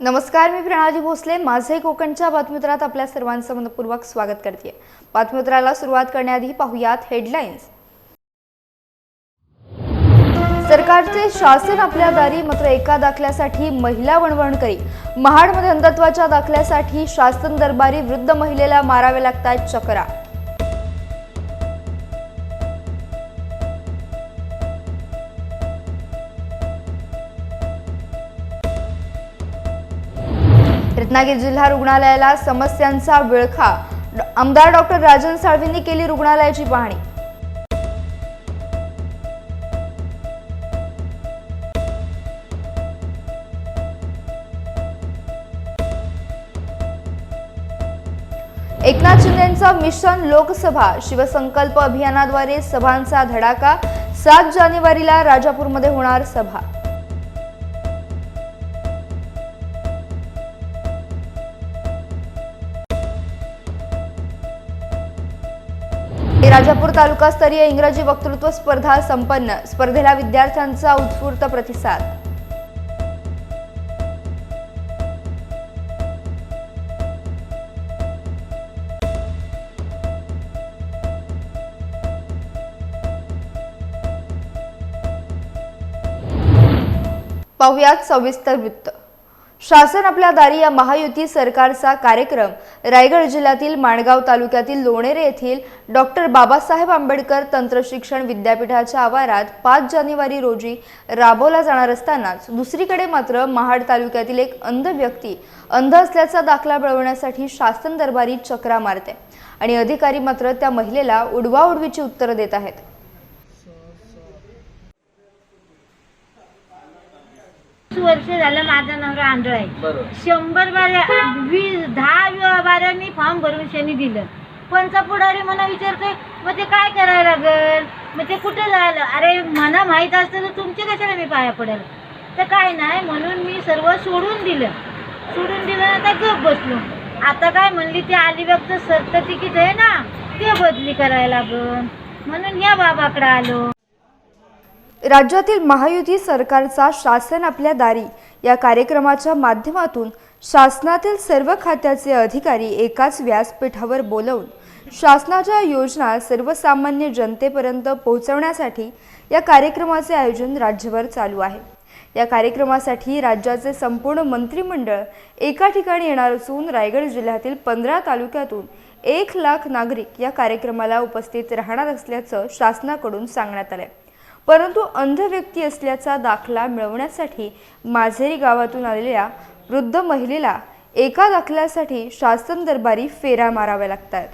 नमस्कार मी प्रणाली भोसले. माझे कोकणच्या बातमीपत्रात आपल्या सर्वांचं मनपूर्वक स्वागत करते. बातमीपत्राला सुरुवात करण्याआधी पाहुयात हेडलाईन्स सरकारचे शासन आपल्या दारी मात्र एका दाखल्यासाठी महिला वणवणकरी महाडमध्ये अंधत्वाच्या दाखल्यासाठी शासन दरबारी वृद्ध महिलेला मारावे लागतात चकरा. रत्नागिरी जिल्हा रुग्णालयाला समस्यांचा विळखा. आमदार डॉक्टर राजन साळवींनी केली रुग्णालयाची पाहणी. एकनाथ शिंदेचं मिशन लोकसभा. शिवसंकल्प अभियानाद्वारे सभांचा धडाका. सात जानेवारीला राजापूरमध्ये होणार सभा. राजापूर तालुकास्तरीय इंग्रजी वक्तृत्व स्पर्धा संपन्न. स्पर्धेला विद्यार्थ्यांचा उत्स्फूर्त प्रतिसाद. पाहुयात सविस्तर वृत्त. शासन आपल्या दारी या महायुती सरकारचा कार्यक्रम रायगड जिल्ह्यातील माणगाव तालुक्यातील लोणेरे येथील डॉक्टर बाबासाहेब आंबेडकर तंत्रशिक्षण विद्यापीठाच्या आवारात पाच जानेवारी रोजी राबवला जाणार असतानाच दुसरीकडे मात्र महाड तालुक्यातील एक अंध व्यक्ती अंध असल्याचा दाखला मिळवण्यासाठी शासन दरबारी चक्रा मारते. आणि अधिकारी मात्र त्या महिलेला उडवाउडवीची उत्तरं देत आहेत. वर्ष झालं माझा नवरा आंधळ आहे. बरोबर. शंभर बाऱ्या वीस दहा वे- बाऱ्या मी फॉर्म भरून शनी दिलं. कोणचा पुढारी मला विचारतोय मग ते काय करायला लागेल? मग ते कुठे जायला अरे मला माहीत असतं तर तुमचे कशाला मी पाया पडेल? तर काय नाही म्हणून मी सर्व सोडून दिलं. सोडून दिलं आता गप बसलो. आता काय म्हणली ते अलिबागचं सरतं तिकीट आहे ना ते बदली करायला लागल. म्हणून या बाबाकडे आलो. राज्यातील महायुती सरकारचा शासन आपल्या दारी या कार्यक्रमाच्या माध्यमातून शासनातील सर्व खात्याचे अधिकारी एकाच व्यासपीठावर बोलवून शासनाच्या योजना सर्वसामान्य जनतेपर्यंत पोहोचवण्यासाठी या कार्यक्रमाचे आयोजन राज्यभर चालू आहे. या कार्यक्रमासाठी राज्याचे संपूर्ण मंत्रिमंडळ एका ठिकाणी येणार असून रायगड जिल्ह्यातील पंधरा तालुक्यातून एक लाख नागरिक या कार्यक्रमाला उपस्थित राहणार असल्याचं शासनाकडून सांगण्यात आलंय. परंतु अंध व्यक्ती असल्याचा दाखला मिळवण्यासाठी माझेरी गावातून आलेल्या वृद्ध महिलेला एका दाखल्यासाठी शासन दरबारी फेऱ्या माराव्या लागतात.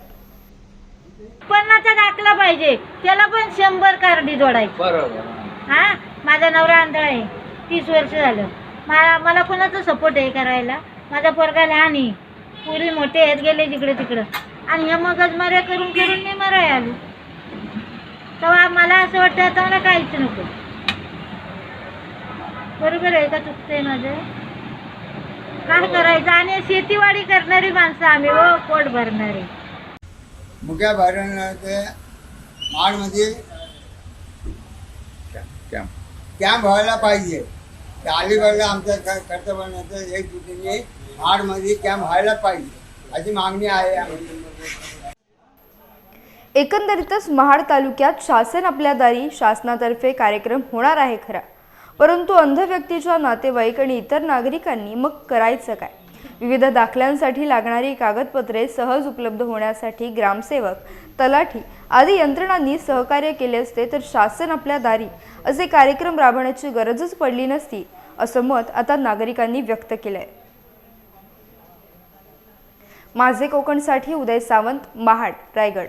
उत्पन्नाचा दाखला पाहिजे. त्याला पण शंभर कार्डी जोडायची. बरोबर. हा? माझा नवरा आंधळा आहे. तीस वर्ष झालं. मला मला कोणाचा सपोर्ट आहे करायला? माझा पोरगा लहान आहे. पुरी मोठे आहेत गेले जिकडे तिकडं. आणि ह्या मगजमाऱ्या करून करून मी मराय आलो. तेव्हा मला असं वाटतं आता मला काहीच नको. बरोबर आहे का चुकतंय माझं? काय करायचं? आणि शेतीवाडी करणारी माणसं आम्ही हो पोट भरणारी. मुख्या ते माडमध्ये कॅम्प व्हायला पाहिजे. आमच्या क- कर्तव्य नंतर एक जुटीने माडमध्ये कॅम्प व्हायला पाहिजे. अशी मागणी आहे आमची. एकंदरीतच महाड तालुक्यात शासन आपल्या दारी शासनातर्फे कार्यक्रम होणार आहे खरा. परंतु अंध व्यक्तीच्या नातेवाईक आणि इतर नागरिकांनी मग करायचं काय? विविध दाखल्यांसाठी लागणारी कागदपत्रे सहज उपलब्ध होण्यासाठी ग्रामसेवक तलाठी आदी यंत्रणांनी सहकार्य केले असते तर शासन आपल्या दारी असे कार्यक्रम राबवण्याची गरजच पडली नसती असं मत आता नागरिकांनी व्यक्त केलंय. माझे कोकणसाठी उदय सावंत महाड रायगड.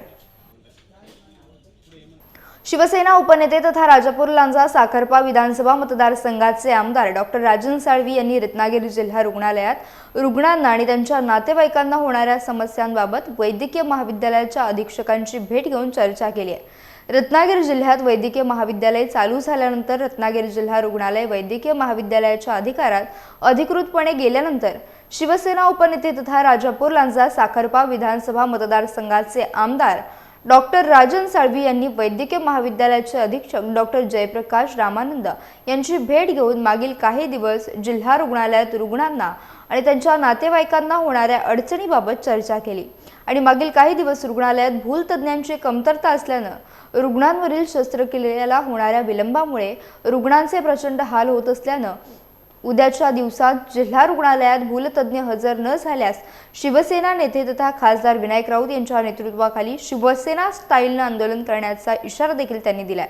शिवसेना उपनेते तथा राजापूर लांजा साखरपा विधानसभा मतदारसंघाचे आमदार डॉक्टर राजन साळवी यांनी रत्नागिरी जिल्हा रुग्णालयात रुग्णांना आणि त्यांच्या नातेवाईकांना होणाऱ्या समस्यांबाबत वैद्यकीय महाविद्यालयाच्या अधीक्षकांची भेट घेऊन चर्चा केली आहे. रत्नागिरी जिल्ह्यात वैद्यकीय महाविद्यालय चालू झाल्यानंतर रत्नागिरी जिल्हा रुग्णालय वैद्यकीय महाविद्यालयाच्या अधिकारात अधिकृतपणे गेल्यानंतर शिवसेना उपनेते तथा राजापूर लांजा साखरपा विधानसभा मतदारसंघाचे आमदार डॉक्टर राजन साळवी यांनी वैद्यकीय महाविद्यालयाचे अधीक्षक डॉक्टर जयप्रकाश रामानंद यांची भेट घेऊन मागील काही दिवस जिल्हा रुग्णालयात रुग्णांना आणि त्यांच्या नातेवाईकांना होणाऱ्या अडचणीबाबत चर्चा केली. आणि मागील काही दिवस रुग्णालयात भूलतज्ज्ञांची कमतरता असल्यानं रुग्णांवरील शस्त्रक्रियेला होणाऱ्या विलंबामुळे रुग्णांचे प्रचंड हाल होत असल्यानं उद्याच्या दिवसात जिल्हा रुग्णालयात भूलतज्ज्ञ हजर न झाल्यास शिवसेना नेते तथा खासदार विनायक राऊत यांच्या नेतृत्वाखाली शिवसेना स्टाईलनं आंदोलन करण्याचा इशारा देखील त्यांनी दिलाय.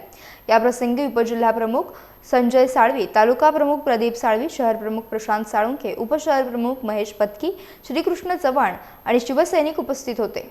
याप्रसंगी उपजिल्हाप्रमुख संजय साळवी तालुका प्रमुख प्रदीप साळवी शहर प्रमुख प्रशांत साळुंखे उपशहर प्रमुख महेश पत्की श्रीकृष्ण चव्हाण आणि शिवसैनिक उपस्थित होते.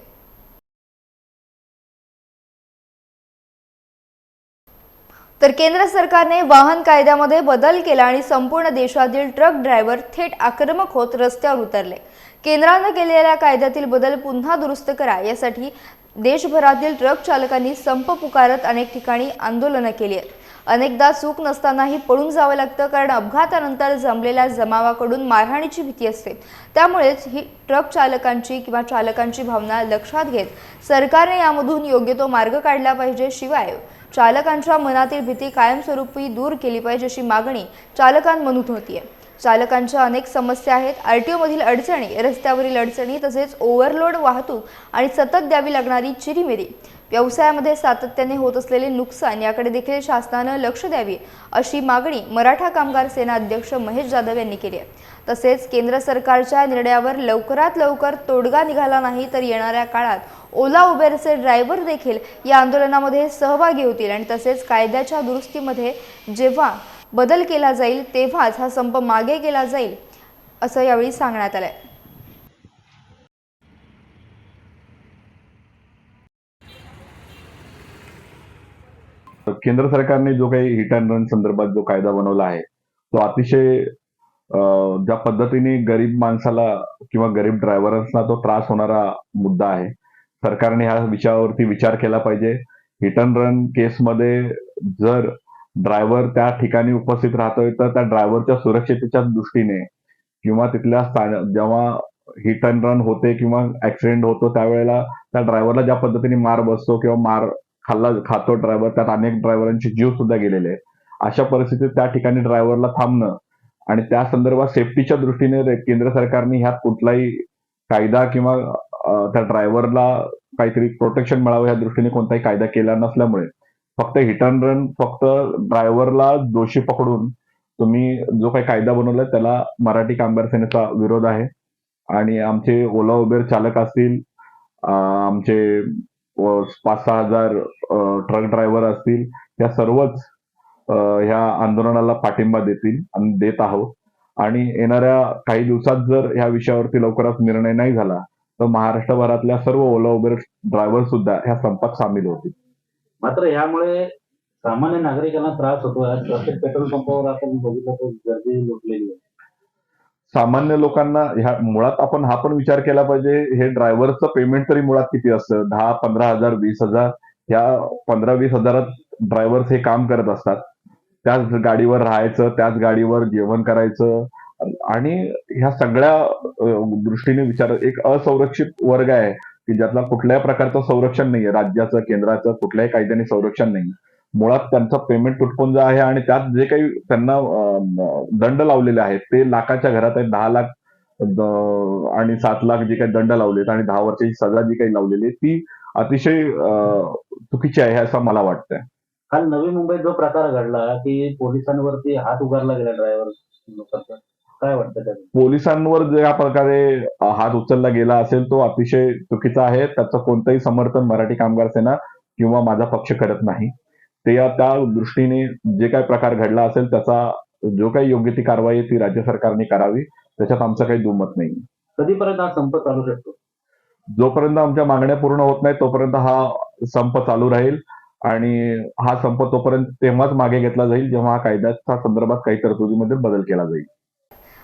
तर केंद्र सरकारने वाहन कायद्यामध्ये बदल केला आणि संपूर्ण देशातील ट्रक ड्रायव्हर थेट आक्रमक होत रस्त्यावर उतरले. केंद्रानं केलेल्या कायद्यातील बदल पुन्हा दुरुस्त करा यासाठी देशभरातील ट्रक चालकांनी संप पुकारत अनेक ठिकाणी आंदोलनं केली आहेत. अनेकदा चूक नसतानाही पळून जावं लागतं कारण अपघातानंतर जमलेल्या जमावाकडून मारहाणीची भीती असते. त्यामुळेच ही ट्रक चालकांची किंवा चालकांची भावना लक्षात घेत सरकारने यामधून योग्य तो मार्ग काढला पाहिजे शिवाय चालकांच्या मनातील भीती कायमस्वरूपी दूर केली पाहिजे अशी मागणी चालकांमधून होतीये. चालकांच्या अनेक समस्या आहेत. आर टी ओमधील अडचणी रस्त्यावरील अडचणी तसेच ओव्हरलोड वाहतूक आणि सतत द्यावी लागणारी चिरीमिरी व्यवसायामध्ये सातत्याने होत असलेले नुकसान याकडे देखील शासनानं लक्ष द्यावी अशी मागणी मराठा कामगार सेना अध्यक्ष महेश जाधव यांनी केली आहे. तसेच केंद्र सरकारच्या निर्णयावर लवकरात लवकर तोडगा निघाला नाही तर येणाऱ्या काळात ओला उबेरचे ड्रायव्हर देखील या आंदोलनामध्ये सहभागी होतील आणि तसेच कायद्याच्या दुरुस्तीमध्ये जेव्हा बदल केला जाईल तेव्हाच हा संप मागे केला जाईल असं यावेळी सांगण्यात आलंय. केंद्र सरकारने जो काही हिट अँड रन संदर्भात जो कायदा बनवला आहे तो अतिशय ज्या पद्धतीने गरीब माणसाला किंवा गरीब ड्रायव्हर्सना तो त्रास होणारा मुद्दा आहे. सरकारने ह्या विषयावरती विचार केला पाहिजे. हिट अँड रन केसमध्ये जर ड्रायव्हर त्या ठिकाणी उपस्थित राहतोय तर त्या ड्रायव्हरच्या सुरक्षितेच्या दृष्टीने किंवा तिथल्या स्थान- जेव्हा हिट अँड रन होते किंवा ऍक्सिडेंट होतो त्यावेळेला त्या ड्रायव्हरला ज्या पद्धतीने मार बसतो किंवा मार खाल्ला खातो ड्रायव्हर त्यात अनेक ड्रायव्हरांचे जीव सुद्धा गेलेले अशा परिस्थितीत त्या ठिकाणी ड्रायव्हरला थांबणं आणि त्या संदर्भात सेफ्टीच्या दृष्टीने केंद्र सरकारने ह्यात कुठलाही कायदा किंवा त्या ड्रायव्हरला काहीतरी प्रोटेक्शन मिळावं या दृष्टीने कोणताही कायदा केला नसल्यामुळे. फक्त हिट अँड रन फक्त ड्रायव्हरला दोषी पकडून तुम्ही जो काही कायदा बनवलाय त्याला मराठी कामगार सेनेचा विरोध आहे. आणि आमचे ओला उबेर चालक असतील आमचे पाच सहा हजार ट्रक ड्रायव्हर असतील या सर्वच ह्या आंदोलनाला पाठिंबा देतील आणि देत आहोत. आणि येणाऱ्या काही दिवसात जर ह्या विषयावरती लवकरच निर्णय नाही झाला तर महाराष्ट्रभरातल्या सर्व ओला उबेर ड्रायव्हर सुद्धा ह्या संपात सामील होतील. मात्र यामुळे सामान्य नागरिकांना त्रास होतो. प्रत्येक पेट्रोल पंपावर आपण बघितलं तर गर्दी लोटलेली आहे. सामान्य लोकांना ह्या मुळात आपण हा पण विचार केला पाहिजे हे ड्रायव्हरचं पेमेंट तरी मुळात किती असतं? दहा पंधरा हजार वीस हजार? ह्या पंधरा वीस हजारात ड्रायव्हर्स हे काम करत असतात. त्याच गाडीवर राहायचं त्याच गाडीवर जेवण करायचं आणि ह्या सगळ्या दृष्टीने विचार एक असंरक्षित वर्ग आहे की ज्यातला कुठल्याही प्रकारचं संरक्षण नाहीये राज्याचं केंद्राचं कुठल्याही कायद्याने संरक्षण नाही मुळात त्यांचं पेमेंट तुटपुंज आहे आणि त्यात जे काही त्यांना दंड लावलेले आहेत ते लाखाच्या घरात आहेत दहा लाख आणि सात लाख जे काही दंड लावलेत आणि दहा वर्षाची सजा जी काही लावलेली आहे ती अतिशय चुकीची आहे असं मला वाटतंय. काल नवी मुंबईत जो प्रकार घडला की पोलिसांवरती हात उगारला गेला ड्रायव्हर लोकांचा. काय वाटतं त्याचं? पोलिसांवर ज्या प्रकारे हात उचलला गेला असेल तो अतिशय चुकीचा आहे. त्याचं कोणतंही समर्थन मराठी कामगार सेना किंवा माझा पक्ष करत नाही. ते या- त्या दृष्टीने जे काही प्रकार घडला असेल त्याचा जो काही योग्य ती कारवाई आहे ती राज्य सरकारने करावी. त्याच्यात आमचं काही दुमत नाही. कधीपर्यंत हा संप चालू शकतो? जोपर्यंत आमच्या मागण्या पूर्ण होत नाही तोपर्यंत हा संप चालू राहील. आणि हा संप तोपर्यंत तेव्हाच मागे घेतला जाईल जेव्हा हा कायद्याच्या संदर्भात काही तरतुदीमध्ये बदल केला जाईल.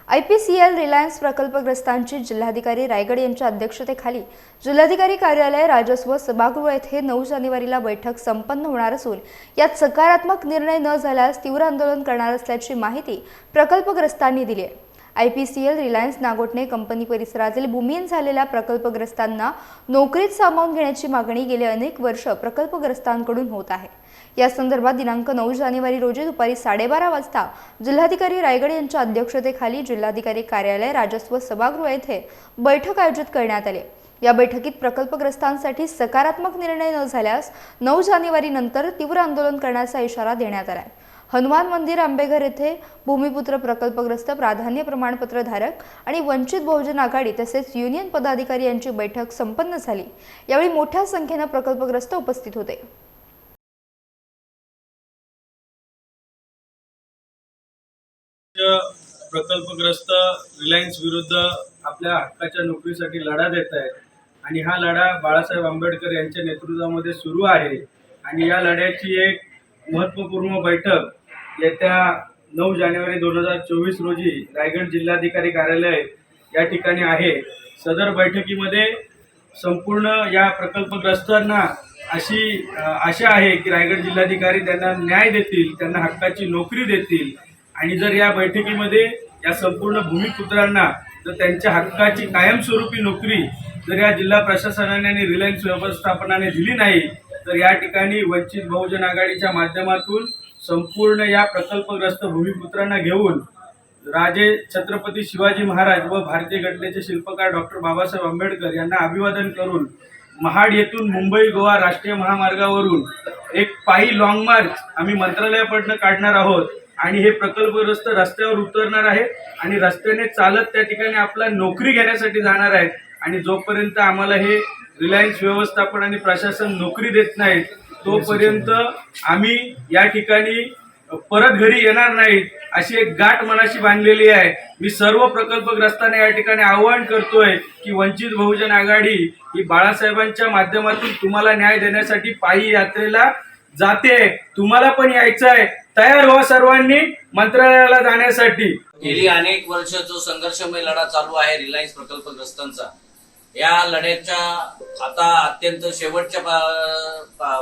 I P C L Reliance प्रकल्पग्रस्तांची जिल्हाधिकारी रायगड यांच्या अध्यक्षतेखाली जिल्हाधिकारी कार्यालय राजस्व सभागृह येथे नऊ जानेवारीला बैठक संपन्न होणार असून यात सकारात्मक निर्णय न झाल्यास तीव्र आंदोलन करणार असल्याची माहिती प्रकल्पग्रस्तांनी दिली आहे. I P C L Reliance Nagothane company परिसरातील भूमिहीन झालेल्या प्रकल्पग्रस्तांना नोकरीत सामावून घेण्याची मागणी गेले अनेक वर्ष प्रकल्पग्रस्तांकडून होत आहे. या संदर्भात दिनांक नऊ जानेवारी रोजी दुपारी साडेबारा वाजता जिल्हाधिकारी रायगड यांच्या अध्यक्षतेखाली जिल्हाधिकारी कार्यालय राजस्व सभागृह येथे बैठक आयोजित करण्यात आली. या बैठकीत प्रकल्पग्रस्तांसाठी सकारात्मक निर्णय न झाल्यास नऊ जानेवारी नंतर तीव्र आंदोलन करण्याचा इशारा देण्यात आला. आहे हनुमान मंदिर आंबेघर येथे भूमिपुत्र प्रकल्पग्रस्त प्राधान्य प्रमाणपत्र धारक आणि वंचित बहुजन आघाडी तसेच युनियन पदाधिकारी यांची बैठक संपन्न झाली. यावेळी मोठ्या संख्येनं प्रकल्पग्रस्त उपस्थित होते. प्रकल्पग्रस्त रिलायन्स विरुद्ध आपल्या हक्काच्या नोकरीसाठी लढा देत आहेत. आणि हा लढा बाळासाहेब आंबेडकर यांच्या नेतृत्वामध्ये सुरू आहे. आणि या लढ्याची एक महत्त्वपूर्ण बैठक येत्या नऊ जानेवारी दोन हजार चोवीस रोजी रायगड जिल्हाधिकारी कार्यालय या ठिकाणी आहे. सदर बैठकीमध्ये संपूर्ण या प्रकल्पग्रस्तांना अशी आशा आहे की रायगड जिल्हाधिकारी त्यांना न्याय देतील त्यांना हक्काची नोकरी देतील. आणि जर या बैठकीमध्ये या संपूर्ण भूमिपुत्रांना जर त्यांच्या हक्काची कायमस्वरूपी नोकरी जर या जिल्हा प्रशासनाने आणि रिलायन्स व्यवस्थापनाने दिली नाही तर या ठिकाणी वंचित बहुजन आघाडीच्या माध्यमातून संपूर्ण या प्रकल्पग्रस्त भूमिपुत्रांना घेऊन राजे छत्रपती शिवाजी महाराज व भारतीय घटनेचे शिल्पकार डॉक्टर बाबासाहेब आंबेडकर यांना अभिवादन करून महाड येथून मुंबई गोवा राष्ट्रीय महामार्गावरून एक पायी लॉंग मार्च आम्ही मंत्रालयाकडनं काढणार आहोत आणि हे प्रकल्पग्रस्त रस्त्यावर उतरणार आहे आणि रस्त्याने चालत त्या ठिकाणी आपला नोकरी घेण्यासाठी जाणार आहेत. आणि जोपर्यंत आम्हाला हे रिलायन्स व्यवस्थापन आणि प्रशासन नोकरी देत नाहीत तोपर्यंत आम्ही या ठिकाणी परत घरी येणार नाहीत अशी एक गाठ मनाशी बांधलेली आहे. मी सर्व प्रकल्पग्रस्तांना या ठिकाणी आवाहन करतोय की वंचित बहुजन आघाडी ही बाळासाहेबांच्या माध्यमातून तुम्हाला न्याय देण्यासाठी पायी यात्रेला जाते. तुम्हाला पण यायचं आहे तयार व्हा सर्वांनी मंत्रालयाला जाण्यासाठी. गेली अनेक वर्ष जो संघर्षमय लढा चालू आहे रिलायन्स प्रकल्पग्रस्तांचा या लढ्याच्या आता अत्यंत शेवटच्या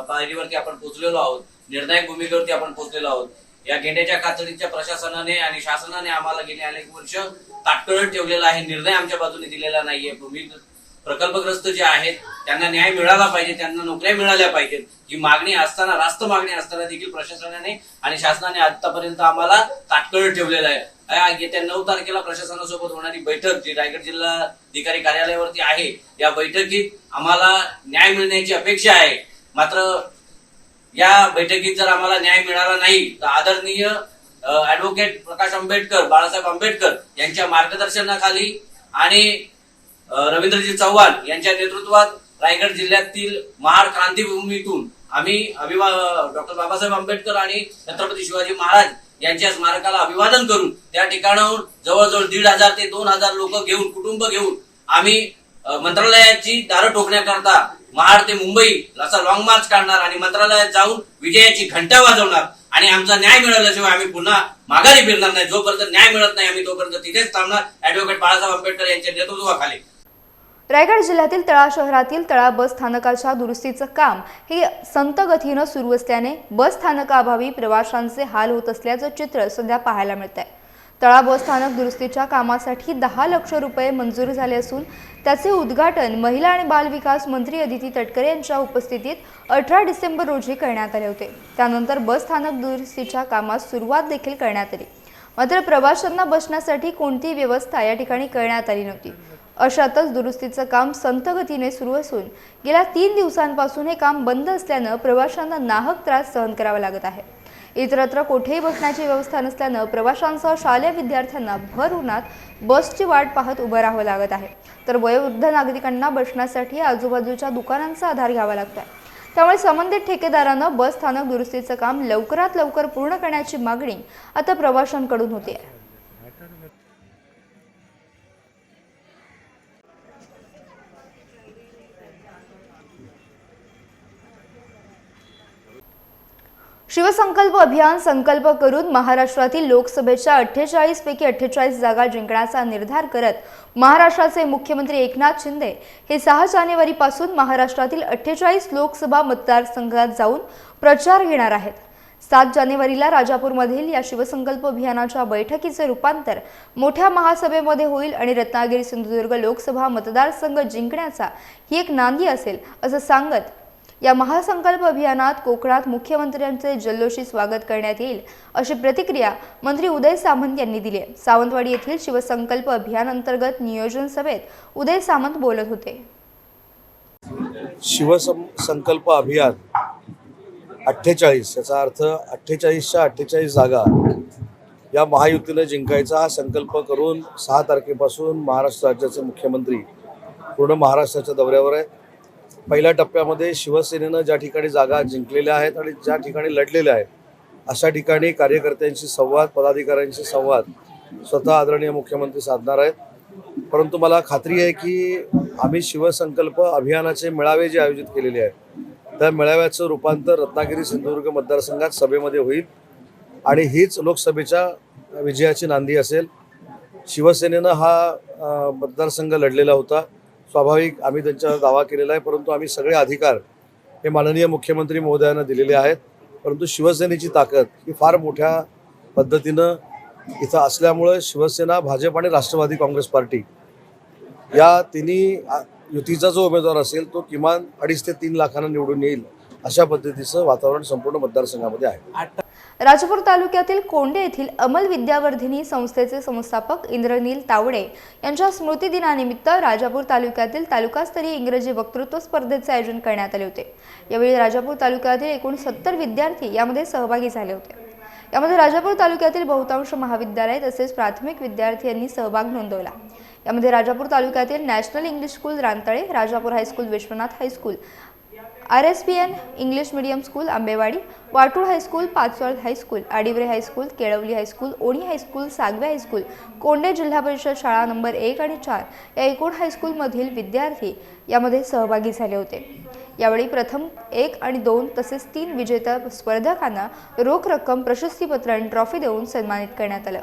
पायरीवरती आपण पोहोचलेलो आहोत. निर्णायक भूमिकेवरती आपण पोहोचलेलो आहोत. या घेण्याच्या कातडीच्या प्रशासनाने आणि शासनाने आम्हाला गेले अनेक वर्ष ताटकळत ठेवलेला आहे. निर्णय आमच्या बाजूने दिलेला नाहीये. भूमी प्रकल्पग्रस्त जे आहेत त्यांना न्याय मिळाला पाहिजे त्यांना नोकऱ्या मिळाल्या पाहिजेत. ही मागणी असताना रास्त मागणी असताना देखील प्रशासनाने आणि शासनाने आतापर्यंत आम्हाला ताटकळत ठेवलेलं आहे. येत्या नऊ तारखेला प्रशासनासोबत होणारी बैठक जी रायगड जिल्हाधिकारी कार्यालयावरती आहे या बैठकीत आम्हाला न्याय मिळण्याची अपेक्षा आहे. मात्र या बैठकीत जर आम्हाला न्याय मिळाला नाही तर आदरणीय ऍडव्होकेट प्रकाश आंबेडकर बाळासाहेब आंबेडकर यांच्या मार्गदर्शनाखाली आणि रवींद्रजी चव्हाण यांच्या नेतृत्वात रायगड जिल्ह्यातील महाड क्रांतीभूमीतून आम्ही अभिवा डॉक्टर बाबासाहेब आंबेडकर आणि छत्रपती शिवाजी महाराज यांच्या स्मारकाला अभिवादन करून त्या ठिकाणाहून जवळजवळ दीड हजार ते दोन हजार लोक घेऊन कुटुंब घेऊन आम्ही मंत्रालयाची दारं ठोकण्याकरता महाड ते मुंबई असा लॉंग मार्च काढणार आणि मंत्रालयात जाऊन विजयाची घंटा वाजवणार आणि आमचा न्याय मिळाल्याशिवाय आम्ही पुन्हा माघारी फिरणार नाही. जोपर्यंत न्याय मिळत नाही आम्ही तोपर्यंत तिथेच थांबणार. ऍडव्होकेट बाळासाहेब आंबेडकर यांच्या नेतृत्वाखाली. रायगड जिल्ह्यातील तळा शहरातील तळा बस स्थानकाच्या दुरुस्तीचं काम हे संत गतीनं सुरू असल्याने बस स्थानकाअभावी प्रवाशांचे हाल होत असल्याचं चित्र सध्या पाहायला मिळत आहे तळा बस स्थानक दुरुस्तीच्या कामासाठी दहा लक्ष रुपये मंजूर झाले असून त्याचे उद्घाटन महिला आणि बालविकास मंत्री अदिती तटकरे यांच्या उपस्थितीत अठरा डिसेंबर रोजी करण्यात आले होते. त्यानंतर बस स्थानक दुरुस्तीच्या कामास सुरुवात देखील करण्यात आली. मात्र प्रवाशांना बसण्यासाठी कोणतीही व्यवस्था या ठिकाणी करण्यात आली नव्हती. अशातच दुरुस्तीचं काम संथगतीने सुरू असून गेल्या तीन दिवसांपासून हे काम बंद असल्यानं प्रवाशांना नाहक त्रास सहन करावा लागत आहे. इतरत्र कुठेही बसण्याची व्यवस्था नसल्यानं प्रवाशांसह शालेय विद्यार्थ्यांना भर उन्हात बसची वाट पाहत उभं राहावं लागत आहे. तर वयोवृद्ध नागरिकांना बसण्यासाठी आजूबाजूच्या दुकानांचा आधार घ्यावा लागत आहे त्यामुळे संबंधित ठेकेदारानं बस स्थानक दुरुस्तीचं काम लवकरात लवकर पूर्ण करण्याची मागणी आता प्रवाशांकडून होते आहे शिवसंकल्प अभियान संकल्प करून महाराष्ट्रातील लोकसभेच्या अठ्ठेचाळीस पैकी अठ्ठेचाळीस जागा जिंकण्याचा निर्धार करत महाराष्ट्राचे मुख्यमंत्री एकनाथ शिंदे हे सहा जानेवारीपासून महाराष्ट्रातील अठ्ठेचाळीस लोकसभा मतदारसंघात जाऊन प्रचार घेणार आहेत. सात जानेवारीला राजापूरमधील या शिवसंकल्प अभियानाच्या बैठकीचे रूपांतर मोठ्या महासभेमध्ये होईल आणि रत्नागिरी सिंधुदुर्ग लोकसभा मतदारसंघ जिंकण्याचा ही एक नांदी असेल असं सांगत या महासंकल्प अभियानात कोकणात मुख्यमंत्र्यांचे जल्लोषी स्वागत करण्यात येईल अशी प्रतिक्रिया मंत्री उदय सामंत यांनी दिली आहे. सावंतवाडी येथील शिवसंकल्प अभियान अंतर्गत नियोजन सभेत उदय सामंत बोलत होते. शिवसंकल्प अभियान अठ्ठेचाळीस याचा अर्थ अठ्ठेचाळीसच्या अठ्ठेचाळीस जागा या महायुतीनं जिंकायचा हा संकल्प करून सहा तारखेपासून महाराष्ट्र राज्याचे मुख्यमंत्री पूर्ण महाराष्ट्राच्या दौऱ्यावर आहेत. पहिल्या टप्प्यामध्ये शिवसेनेनं ज्या ठिकाणी जागा जिंकलेल्या आहेत आणि ज्या ठिकाणी लढलेल्या आहेत अशा ठिकाणी कार्यकर्त्यांशी संवाद पदाधिकाऱ्यांशी संवाद स्वतः आदरणीय मुख्यमंत्री साधणार आहेत. परंतु मला खात्री आहे की आम्ही शिवसंकल्प अभियानाचे मेळावे जे आयोजित केलेले आहेत त्या मेळाव्याचं रूपांतर रत्नागिरी सिंधुदुर्ग मतदारसंघात सभेमध्ये होईल आणि हीच लोकसभेच्या विजयाची नांदी असेल. शिवसेनेनं हा मतदारसंघ लढलेला होता. स्वाभाविक आम्ही त्यांच्यावर दावा केलेला आहे परंतु आम्ही सगळे अधिकार हे माननीय मुख्यमंत्री महोदयांना दिलेले आहेत. परंतु शिवसेनेची ताकद ही फार मोठ्या पद्धतीनं इथं असल्यामुळं शिवसेना भाजप आणि राष्ट्रवादी काँग्रेस पार्टी या तिन्ही युतीचा जो उमेदवार असेल तो किमान अडीच ते तीन लाखांना निवडून येईल अशा पद्धतीचं वातावरण संपूर्ण मतदारसंघामध्ये आहे. राजापूर तालुक्यातील कोंडे येथील अमल विद्यावर्धिनी संस्थेचे संस्थापक इंद्रनील तावडे यांच्या स्मृतिदिनानिमित्त राजापूर तालुक्यातील तालुकास्तरीय इंग्रजी वक्तृत्व स्पर्धेचे आयोजन करण्यात आले होते. यावेळी राजापूर तालुक्यातील एकूण सत्तर विद्यार्थी यामध्ये सहभागी झाले होते. यामध्ये राजापूर तालुक्यातील बहुतांश महाविद्यालय तसेच प्राथमिक विद्यार्थी यांनी सहभाग नोंदवला. यामध्ये राजापूर तालुक्यातील national English school Rantale Rajapur high school Vishwanath high school R S P N English medium school Ambewadi Vatul high school Pachval high school Adivare high school Kelavali high school Oni high school Sagve high school Konde Zilla Parishad शाळा number एक आणि चार या एकूण हायस्कूलमधील विद्यार्थी यामध्ये सहभागी झाले होते. यावेळी प्रथम एक आणि दोन तसेच तीन विजेत्या स्पर्धकांना रोख रक्कम प्रशस्तीपत्र आणि ट्रॉफी देऊन सन्मानित करण्यात आलं.